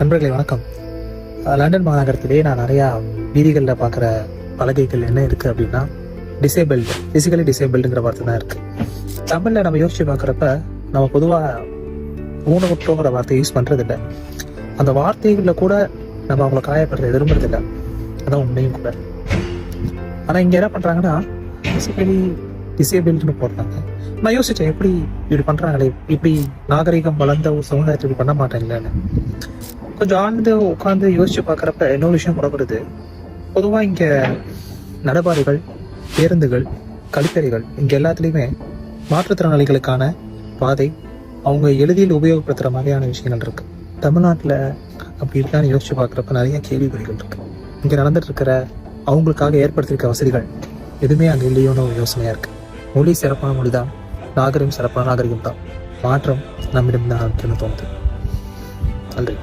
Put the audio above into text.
நண்பர்களே வணக்கம். லண்டன் மாநகரத்திலே நான் நிறையா வீதிகளில் பார்க்குற பலகைகள் என்ன இருக்குது அப்படின்னா டிசேபிள்டு ஃபிசிக்கலி டிசேபிள்டுங்கிற வார்த்தை தான் இருக்குது தமிழில் நம்ம யோசிச்சு பார்க்குறப்ப நம்ம பொதுவாக ஊனமுற்றோங்கிற வார்த்தையை யூஸ் பண்ணுறதில்ல அந்த வார்த்தைகளில் கூட நம்ம அவங்கள காயப்படுறத விரும்புறதில்ல. அதான் உண்மையும் கூட. ஆனால் இங்கே என்ன பண்ணுறாங்கன்னா ஃபிசிக்கலி டிசேபிள்டுன்னு போடுறாங்க. நான் யோசிச்சேன் எப்படி இப்படி பண்ணுறாங்களே இப்படி நாகரிகம் வளர்ந்த ஒரு சமுதாயத்தை இப்படி பண்ண மாட்டாங்களேன்னு. கொஞ்சம் ஆழ்ந்து உட்காந்து யோசிச்சு பார்க்குறப்ப இன்னொரு விஷயம் புறப்படுது. பொதுவாக இங்கே நடபாடுகள் பேருந்துகள் கழிப்பறைகள் இங்கே எல்லாத்துலேயுமே மாற்றுத்திறனாளிகளுக்கான பாதை அவங்க எளிதில் உபயோகப்படுத்துகிற மாதிரியான விஷயங்கள் இருக்குது தமிழ்நாட்டில் அப்படி இருக்கான்னு யோசிச்சு பார்க்குறப்ப நிறைய கேள்விக்குறிகள் இருக்குது இங்கே நடந்துட்டு இருக்கிற அவங்களுக்காக ஏற்படுத்தியிருக்க வசதிகள் எதுவுமே அங்கே இல்லையோன்னு ஒரு யோசனையாக இருக்குது மொழி சிறப்பான மொழி தான் நாகரிகம் சிறப்பான நாகரிகம் தான் மாற்றம் நம்மிடம் தான் இருக்குன்னு தோணுது. நன்றி.